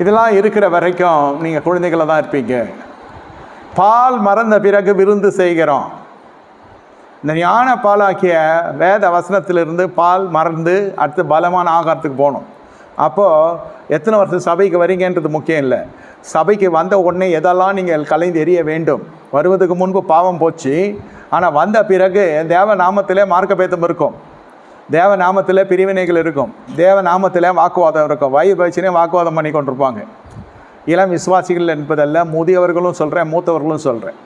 இதெல்லாம் இருக்கிற வரைக்கும் நீங்கள் குழந்தைகளை தான் இருப்பீங்க. பால் மறந்த பிறகு விருந்து செய்கிறோம். இந்த ஞான பாலாக்கிய வேத வசனத்திலிருந்து பால் மறந்து அடுத்து பலமான ஆகாரத்துக்கு போகணும். அப்போது எத்தனை வருஷம் சபைக்கு வரீங்கன்றது முக்கியம் இல்லை. சபைக்கு வந்த உடனே எதெல்லாம் நீங்கள் கலைந்து எறிய வேண்டும்? வருவதுக்கு முன்பு பாவம் போச்சு. ஆனால் வந்த பிறகு தேவ நாமத்திலே மார்க்கபேதம் இருக்கும். தேவ நாமத்தில் பிரிவினைகள் இருக்கும். தேவ நாமத்தில் வாக்குவாதம் இருக்கும். வயிறு பயிற்சினே வாக்குவாதம் பண்ணி கொண்டிருப்பாங்க. இளம் விசுவாசிகள் என்பதல்ல முதியவர்களும் சொல்கிறேன் மூத்தவர்களும் சொல்கிறேன்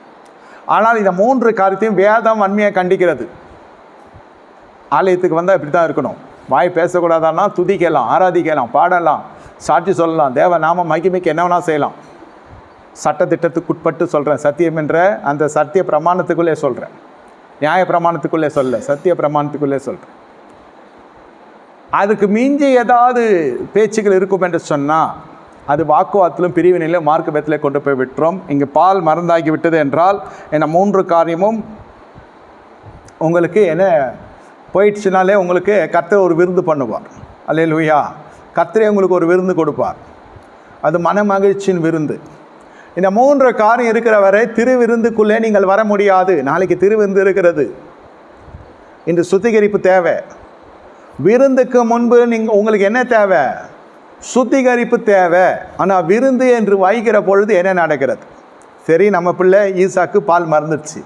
ஆனால் இந்த மூன்று காரியத்தையும் வேதம் வன்மையை கண்டிக்கிறது. ஆலயத்துக்கு வந்தால் இப்படி தான் இருக்கணும். வாய் பேசக்கூடாதான்னா துதிக்கலாம் ஆராதிக்கலாம் பாடலாம் சாட்சி சொல்லலாம் தேவ நாம மகிமைக்கு என்ன வேணால் செய்யலாம். சட்டத்திட்டத்துக்குட்பட்டு சொல்கிறேன் சத்தியம் என்ற அந்த சத்திய பிரமாணத்துக்குள்ளே சொல்கிறேன் நியாய பிரமாணத்துக்குள்ளே சொல்ல சத்திய பிரமாணத்துக்குள்ளே சொல்கிறேன் அதுக்கு மிஞ்சி ஏதாவது பேச்சுகள் இருக்கும் என்று சொன்னால் அது வாக்குவாதத்திலும் பிரிவினையிலும் மார்க்க பேத்தில் கொண்டு போய் விட்டுரும் இங்கே பால் மறந்தாகி விட்டது என்றால் என்ன மூன்று காரியமும் உங்களுக்கு என்ன போயிடுச்சுனாலே உங்களுக்கு கர்த்தர் ஒரு விருந்து பண்ணுவார். அல்லே லூயா கர்த்தரே உங்களுக்கு ஒரு விருந்து கொடுப்பார். அது மன மகிழ்ச்சியின் விருந்து. இந்த மூன்று காரியம் இருக்கிற வரை திருவிருந்துக்குள்ளே நீங்கள் வர முடியாது. நாளைக்கு திருவிருந்து இருக்கிறது. இன்று சுத்திகரிப்பு தேவை. விருந்துக்கு முன்பு நீங்கள் உங்களுக்கு என்ன தேவை? சுத்திகரிப்பு தேவை. ஆனால் விருந்து என்று வாய்க்கிற பொழுது என்ன நடக்கிறது? சரி நம்ம பிள்ளை ஈசாக்கு பால் மறந்துடுச்சு.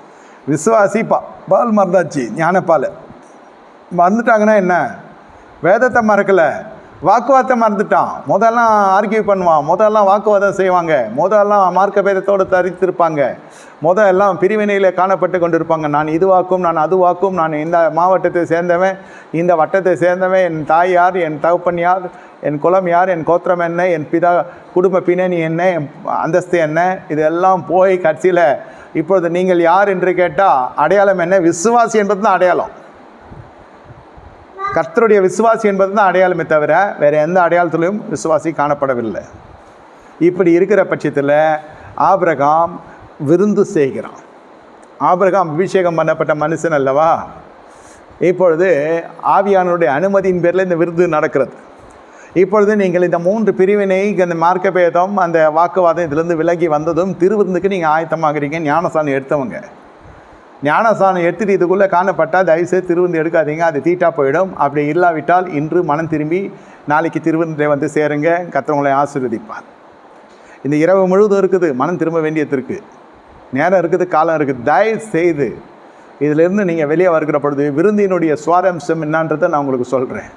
விசுவாசி பா பால் மறந்தாச்சு ஞானப்பால். மறந்துட்டாங்கன்னா என்ன? வேதத்தை மறக்கலை. வாக்குவாதம் மறந்துட்டான். முதல்லாம் ஆர்கியூ பண்ணுவான். முதல்லாம் வாக்குவாதம் செய்வாங்க. முதல்லாம் மார்க்க பேதத்தோடு தரித்திருப்பாங்க. முத எல்லாம் பிரிவினையில் காணப்பட்டு கொண்டிருப்பாங்க. நான் இதுவாக்கும் நான் அதுவாக்கும் நான் இந்த மாவட்டத்தை சேர்ந்தவன் இந்த வட்டத்தை சேர்ந்தவன் என் தாய் யார் என் தகப்பன் யார் என் குலம் யார் என் கோத்திரம் என்ன என் பிதா குடும்ப பின்னணி என்ன என் அந்தஸ்து என்ன இதெல்லாம் போய் கட்சியில் இப்பொழுது நீங்கள் யார் என்று கேட்டால் அடையாளம் என்ன? விசுவாசி என்பது தான் அடையாளம். கர்த்தருடைய விசுவாசி என்பது தான் அடையாளமே தவிர வேறு எந்த அடையாளத்திலும் விசுவாசி காணப்படவில்லை. இப்படி இருக்கிற பட்சத்தில் ஆபிரகாம் விருந்து செய்கிறான். ஆபிரகாம் அபிஷேகம் பண்ணப்பட்ட மனுஷன் அல்லவா? இப்பொழுது ஆவியானவருடைய அனுமதியின் பேரில் இந்த விருந்து நடக்கிறது. இப்பொழுது நீங்கள் இந்த மூன்று பிரிவினை இந்த மார்க்க பேதம் அந்த வாக்குவாதம் இதிலிருந்து விலகி வந்ததும் திருவிருந்துக்கு நீங்கள் ஆயத்தமாகறீங்க ஞானசாமி எடுத்தவங்க. ஞானஸ்தானம் எடுத்துட்டு இதுக்குள்ளே காணப்பட்டால் தயவுசெய்து திருவிருந்து எடுக்காதீங்க அது தீட்டா போயிடும். அப்படி இல்லாவிட்டால் இன்று மனம் திரும்பி நாளைக்கு திருவிருந்தை வந்து சேருங்க கத்தவங்களை ஆசீர்வதிப்பார். இந்த இரவு முழுவதும் இருக்குது மனம் திரும்ப வேண்டியது நேரம் இருக்குது காலம் இருக்குது. தயவு செய்து இதிலிருந்து நீங்கள் வெளியே வருகிற பொழுது விருந்தினுடைய சுவாரம்சம் என்னன்றதை நான் உங்களுக்கு சொல்கிறேன்